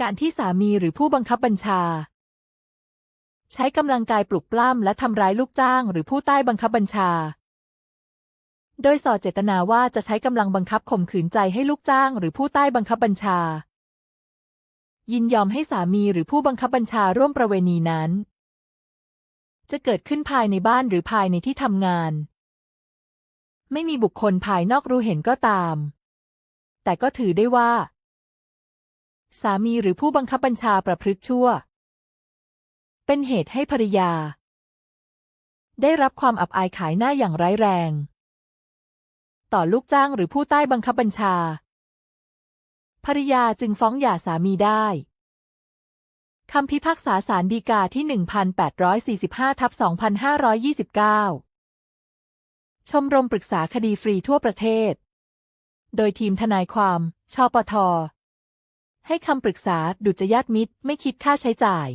การที่สามีหรือผู้บังคับบัญชา ใช้กำลังกายปลุกปล้ำและทำร้ายลูกจ้างหรือผู้ใต้บังคับบัญชา โดยส่อเจตนาว่าจะใช้กำลังบังคับข่มขืนใจให้ลูกจ้างหรือผู้ใต้บังคับบัญชา ยินยอมให้สามีหรือผู้บังคับบัญชาร่วมประเวณีนั้น จะเกิดขึ้นภายในบ้านหรือภายในที่ทำงาน ไม่มีบุคคลภายนอกรู้เห็นก็ตาม แต่ก็ถือได้ว่า สามีหรือผู้บังคับบัญชาประพฤติชั่ว เป็นเหตุให้ภรรยา ได้รับความอับอายขายหน้าอย่างร้ายแรง ต่อลูกจ้างหรือผู้ใต้บังคับบัญชา ภรรยาจึงฟ้องหย่าสามีได้คำพิพากษาศาลฎีกาที่ 1845ทับ2529 ชมรมปรึกษาคดีฟรีทั่วประเทศ โดยทีมทนายความ ชปท ให้คำปรึกษาดุจยาตมิตรไม่คิดค่าใช้จ่าย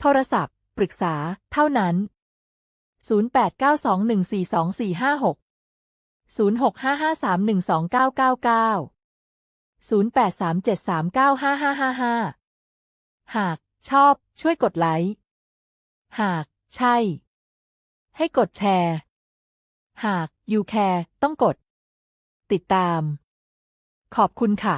โทรศัพท์ ปรึกษา เท่านั้น 0892142456 0655312999 0837395555 หากชอบช่วยกดไลค์ หากใช่ ให้กดแชร์ หาก you care ต้องกด ติดตาม ขอบคุณค่ะ